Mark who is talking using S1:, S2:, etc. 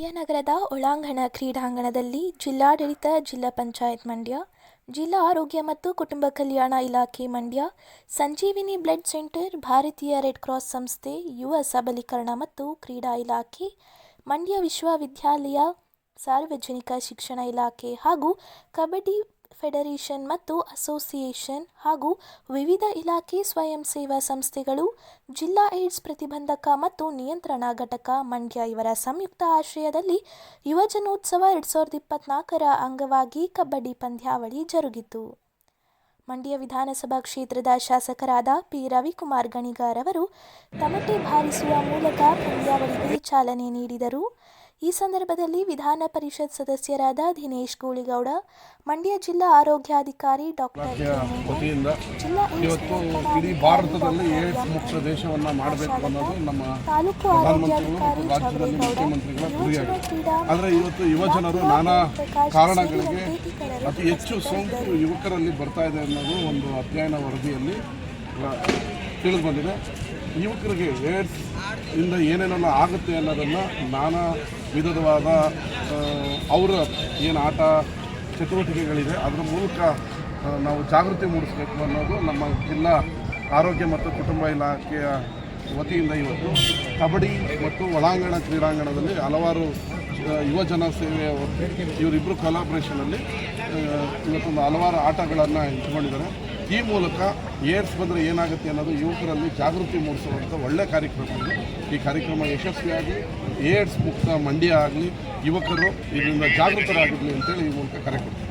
S1: ಮಂಡ್ಯ ನಗರದ ಒಳಾಂಗಣ ಕ್ರೀಡಾಂಗಣದಲ್ಲಿ ಜಿಲ್ಲಾಡಳಿತ, ಜಿಲ್ಲಾ ಪಂಚಾಯತ್ ಮಂಡ್ಯ, ಜಿಲ್ಲಾ ಆರೋಗ್ಯ ಮತ್ತು ಕುಟುಂಬ ಕಲ್ಯಾಣ ಇಲಾಖೆ ಮಂಡ್ಯ, ಸಂಜೀವಿನಿ ಬ್ಲಡ್ ಸೆಂಟರ್, ಭಾರತೀಯ ರೆಡ್ ಕ್ರಾಸ್ ಸಂಸ್ಥೆ, ಯುವ ಸಬಲೀಕರಣ ಮತ್ತು ಕ್ರೀಡಾ ಇಲಾಖೆ, ಮಂಡ್ಯ ವಿಶ್ವವಿದ್ಯಾಲಯ, ಸಾರ್ವಜನಿಕ ಶಿಕ್ಷಣ ಇಲಾಖೆ ಹಾಗೂ ಕಬಡ್ಡಿ ಫೆಡರೇಷನ್ ಮತ್ತು ಅಸೋಸಿಯೇಷನ್ ಹಾಗೂ ವಿವಿಧ ಇಲಾಖೆ ಸ್ವಯಂ ಸೇವಾ ಸಂಸ್ಥೆಗಳು, ಜಿಲ್ಲಾ ಏಡ್ಸ್ ಪ್ರತಿಬಂಧಕ ಮತ್ತು ನಿಯಂತ್ರಣ ಘಟಕ ಮಂಡ್ಯ ಇವರ ಸಂಯುಕ್ತ ಆಶ್ರಯದಲ್ಲಿ ಯುವಜನೋತ್ಸವ ಎರಡ್ ಸಾವಿರದ ಇಪ್ಪತ್ನಾಲ್ಕರ ಅಂಗವಾಗಿ ಕಬಡ್ಡಿ ಪಂದ್ಯಾವಳಿ ಜರುಗಿತು. ಮಂಡ್ಯ ವಿಧಾನಸಭಾ ಕ್ಷೇತ್ರದ ಶಾಸಕರಾದ ಪಿ. ರವಿಕುಮಾರ್ ಗಣಿಗಾರ್ ಅವರು ತಮಟೆ ಬಾರಿಸುವ ಮೂಲಕ ಪಂದ್ಯಾವಳಿಗೆ ಚಾಲನೆ ನೀಡಿದರು. ಈ ಸಂದರ್ಭದಲ್ಲಿ ವಿಧಾನ ಪರಿಷತ್ ಸದಸ್ಯರಾದ ದಿನೇಶ್ ಗೂಳಿಗೌಡ ಮಂಡ್ಯ ಜಿಲ್ಲಾ ಆರೋಗ್ಯಾಧಿಕಾರಿ ಡಾಕ್ಟರ್
S2: ವತಿಯಿಂದ ಇವತ್ತು
S1: ನಿಯಂತ್ರಣ
S2: ಇಡೀ ಭಾರತದಲ್ಲಿ ಏಡ್ಸ್ ಮುಕ್ತ ದೇಶವನ್ನ ಮಾಡಬೇಕು ಅನ್ನೋದು ನಮ್ಮ
S1: ತಾಲೂಕು ಆರೋಗ್ಯಾಧಿಕಾರಿ
S2: ಮತ್ತು ರಾಜ್ಯದಲ್ಲಿ
S1: ಜವರೇಗೌಡ
S2: ಮುಖ್ಯಮಂತ್ರಿಗಳ ಗುರಿಯಾಗಿದೆ. ಆದರೆ ಇವತ್ತು ಯುವ ಜನರು ನಾನಾ ಕಾರಣಗಳಿಗೆ ಅತಿ ಹೆಚ್ಚು ಸೋಂಕು ಯುವಕರಲ್ಲಿ ಬರ್ತಾ ಇದೆ ಅನ್ನೋದು ಒಂದು ಅಧ್ಯಯನ ವರದಿಯಲ್ಲಿ ತಿಳಿದು ಬಂದಿದೆ ಯುವಕರಿಗೆ ಏಡ್ಸ್ ಇಂದ ಏನೇನೆಲ್ಲ ಆಗುತ್ತೆ ಅನ್ನೋದನ್ನು ನಾನಾ ವಿಧವಾದ ಆ, ಅವರ ಏನು ಆಟ ಚಟುವಟಿಕೆಗಳಿದೆ ಅದರ ಮೂಲಕ ನಾವು ಜಾಗೃತಿ ಮೂಡಿಸಬೇಕು ಅನ್ನೋದು ನಮ್ಮ ಜಿಲ್ಲಾ ಆರೋಗ್ಯ ಮತ್ತು ಕುಟುಂಬ ಇಲಾಖೆಯ ವತಿಯಿಂದ ಇವತ್ತು. ಕಬಡ್ಡಿ ಮತ್ತು ಒಳಾಂಗಣ ಕ್ರೀಡಾಂಗಣದಲ್ಲಿ ಹಲವಾರು ಯುವಜನ ಯುವ ಜನ ಸೇವೆಯ ಇವರಿಬ್ಬರು ಕೊಲಾಬ್ರೇಷನಲ್ಲಿ ಇವತ್ತೊಂದು ಹಲವಾರು ಆಟಗಳನ್ನು ಇಟ್ಕೊಂಡಿದ್ದಾರೆ ಈ ಮೂಲಕ ಏಡ್ಸ್ ಬಂದರೆ ಏನಾಗುತ್ತೆ ಅನ್ನೋದು ಯುವಕರಲ್ಲಿ ಜಾಗೃತಿ ಮೂಡಿಸುವಂಥ ಒಳ್ಳೆಯ ಕಾರ್ಯಕ್ರಮ ಇದು. ಈ ಕಾರ್ಯಕ್ರಮ ಯಶಸ್ವಿಯಾಗಿ ಏಡ್ಸ್ ಮುಕ್ತ ಮಂಡ್ಯ ಆಗಲಿ, ಯುವಕರು ಇದರಿಂದ ಜಾಗೃತರಾಗಿರಲಿ ಅಂತೇಳಿ ಈ ಮೂಲಕ ಕರೆ ಕೊಡ್ತೀನಿ